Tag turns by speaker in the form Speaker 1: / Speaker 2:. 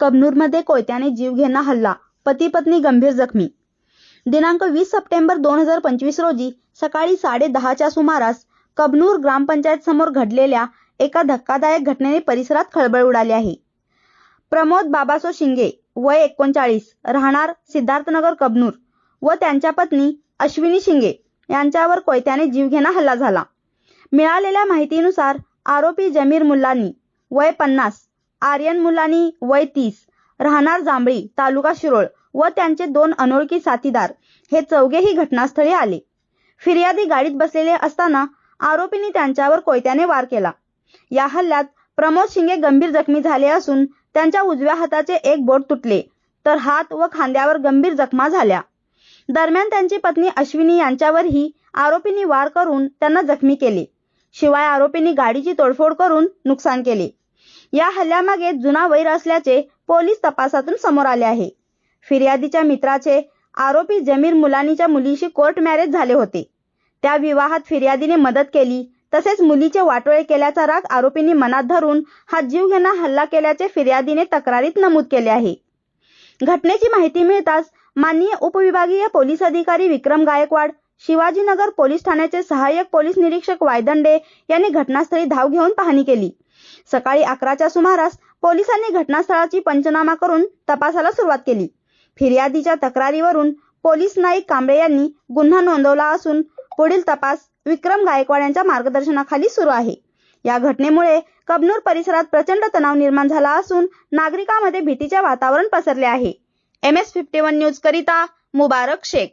Speaker 1: कबनूरमध्ये कोयत्याने जीवघेणा हल्ला पती पत्नी गंभीर जखमी. दिनांक वीस सप्टेंबर दोन हजार पंचवीस रोजी सकाळी साडे दहाच्या सुमारास कबनूर ग्रामपंचायत समोर घडलेल्या एका धक्कादायक घटनेने परिसरात खळबळ उडाली आहे. प्रमोद बाबासो शिंगे वय एकोणचाळीस राहणार सिद्धार्थनगर कबनूर व त्यांच्या पत्नी अश्विनी शिंगे यांच्यावर कोयत्याने जीवघेणा हल्ला झाला. मिळालेल्या माहितीनुसार आरोपी जमीर मुल्लानी वय पन्नास आर्यन मुलानी वय तीस राहणार जांभळी तालुका शिरोळ व त्यांचे दोन अनोळखी साथीदार. हे चौघेही घटनास्थळी आले. फिर्यादी गाडीत बसलेले असताना आरोपींनी त्यांच्यावर कोयत्याने वार केला. या हल्ल्यात प्रमोद शिंगे गंभीर जखमी झाले असून त्यांच्या उजव्या हाताचे एक बोट तुटले तर हात व खांद्यावर गंभीर जखमा झाल्या. दरम्यान त्यांची पत्नी अश्विनी यांच्यावरही आरोपींनी वार करून त्यांना जखमी केले. शिवाय आरोपींनी गाडीची तोडफोड करून नुकसान केले. या हल्ल्यामागे जुना वैर असल्याचे पोलीस तपासातून समोर आले आहे. फिर्यादीच्या मित्राचे आरोपी जमीर मुलानीच्या मुलीशी कोर्ट मॅरेज झाले होते. त्या विवाहात फिर्यादीने मदत केली तसेच मुलीचे वाटोळे केल्याचा राग आरोपींनी मनात धरून हा जीवघेणा हल्ला केल्याचे फिर्यादीने तक्रारीत नमूद केले आहे. घटनेची माहिती मिळताच माननीय उपविभागीय पोलीस अधिकारी विक्रम गायकवाड शिवाजीनगर पोलीस ठाण्याचे सहाय्यक पोलीस निरीक्षक वायदंडे यांनी घटनास्थळी धाव घेऊन पाहणी केली. सकाळी अकराच्या सुमारास पोलिसांनी घटनास्थळाची पंचनामा करून तपासाला सुरुवात केली. फिर्यादीच्या तक्रारीवरून पोलीस नाईक कांबळे यांनी गुन्हा नोंदवला असून पुढील तपास विक्रम गायकवाड यांच्या मार्गदर्शनाखाली सुरू आहे. या घटनेमुळे कबनूर परिसरात प्रचंड तणाव निर्माण झाला असून नागरिकांमध्ये भीतीचे वातावरण पसरले आहे. M S fifty one news करिता मुबारक शेख.